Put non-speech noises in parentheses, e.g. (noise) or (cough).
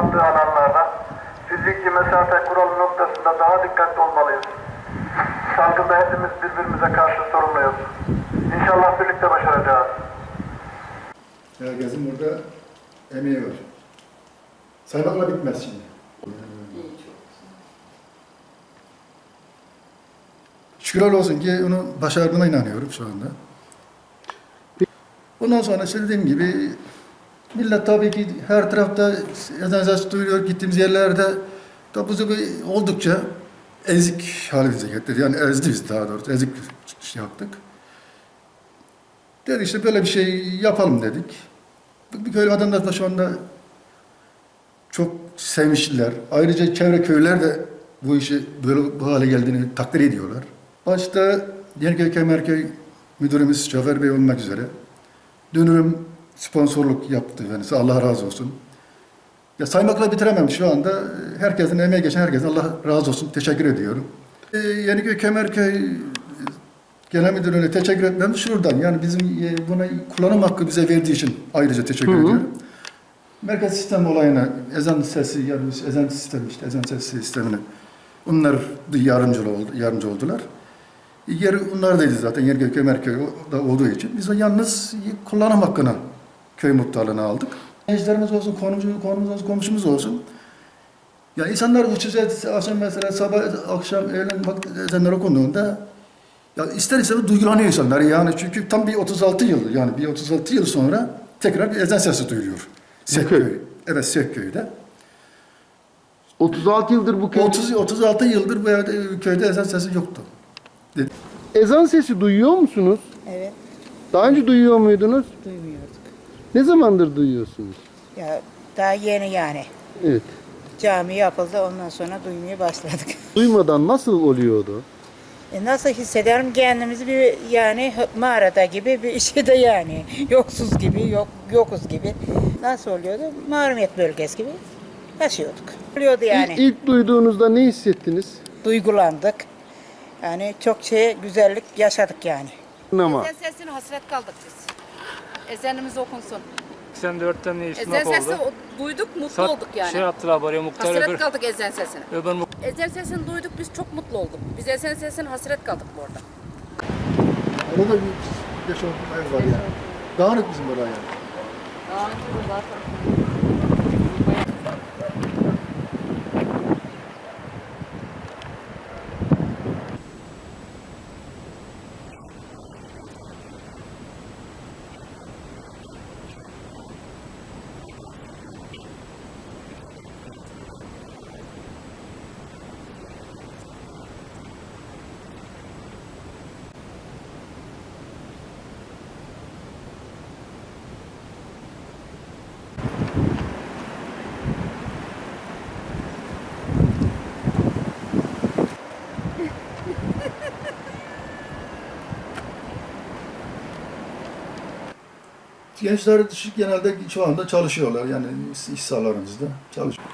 arttığı alanlarda fiziki mesafe kuralı noktasında daha dikkatli olmalıyız. Salgında hepimiz birbirimize karşı sorumluyuz. İnşallah birlikte başaracağız. Herkesin burada emeği var. Saymakla bitmez şimdi. Şükürler olsun ki onu başardığına inanıyorum şu anda. Ondan sonra işte dediğim gibi millet tabii ki her tarafta ezan sesi duyuyor gittiğimiz yerlerde bu gibi oldukça ezik halimize getirdi. Yani ezdi bizi daha doğrusu. Ezik şey yaptık. Dedi işte böyle bir şey yapalım dedik. Bir köy vatandaş da şu anda çok sevmişler. Ayrıca çevre köyler de bu işi böyle bu hale geldiğini takdir ediyorlar. Başta Yeniköy Kemerköy müdürümüz Cafer Bey olmak üzere dönürüm sponsorluk yaptı. Yani Allah razı olsun. Ya saymakla bitiremem şu anda. Herkesin emeği geçen herkesin Allah razı olsun. Teşekkür ediyorum. Ee, Yeniköy Kemerköy Genel Müdürlüğü'ne teşekkür etmem şuradan. Yani bizim e, buna kullanım hakkı bize verdiği için ayrıca teşekkür ediyorum. Merkez sistem olayına ezan sesi, yani ezan sistemi işte ezan sesi sistemine onlar yardımcı, oldu, yardımcı oldular. Yer onlardaydı zaten Yerköy, Kömerköy da olduğu için. Biz de yalnız kullanım hakkını köy muhtarlığına aldık. Gençlerimiz olsun, konumuz, konumuz olsun, komşumuz olsun. Ya insanlar uçacağız akşam mesela sabah, akşam, öğlen vakit ezanlar okunduğunda ya ister istemez duygulanıyor insanlar yani çünkü tam bir 36 yıl yani bir 36 yıl sonra tekrar bir ezan sesi duyuluyor. Sekköy. Evet Sekköy'de. 36 yıldır bu köyde 30 36 yıldır bu evde, köyde ezan sesi yoktu. ezan sesi duyuyor musunuz? Evet, Daha önce duyuyor muydunuz? duymuyorduk. Ne zamandır duyuyorsunuz? Ya daha yeni yani. Evet. Cami yapıldı, ondan sonra duymaya başladık. (laughs) Duymadan nasıl oluyordu? E nasıl hissederim kendimizi bir yani mağarada gibi bir (laughs) şeyde yani. Yoksuz gibi, yok, yokuz gibi. Nasıl oluyordu? Mahrumiyet bölgesi gibi yaşıyorduk. Oluyordu yani. İlk, ilk duyduğunuzda ne hissettiniz? Duygulandık. Yani çok şey, güzellik yaşadık yani. Ama sesine hasret kaldık biz. Ezanımız okunsun. 84'ten ne Ezan istinaf sesi oldu. duyduk, mutlu Sat- olduk yani. Şey yaptılar bari muhtar hasret öbür, kaldık ezan sesine. öbür mu- Ezan sesini duyduk, biz çok mutlu olduk. Biz ezan sesine hasret kaldık bu arada. Orada bir 5-10 ev var yani. Dağınık bizim oraya yani. Gençler genelde şu anda çalışıyorlar yani iş sahalarımızda çalışıyor.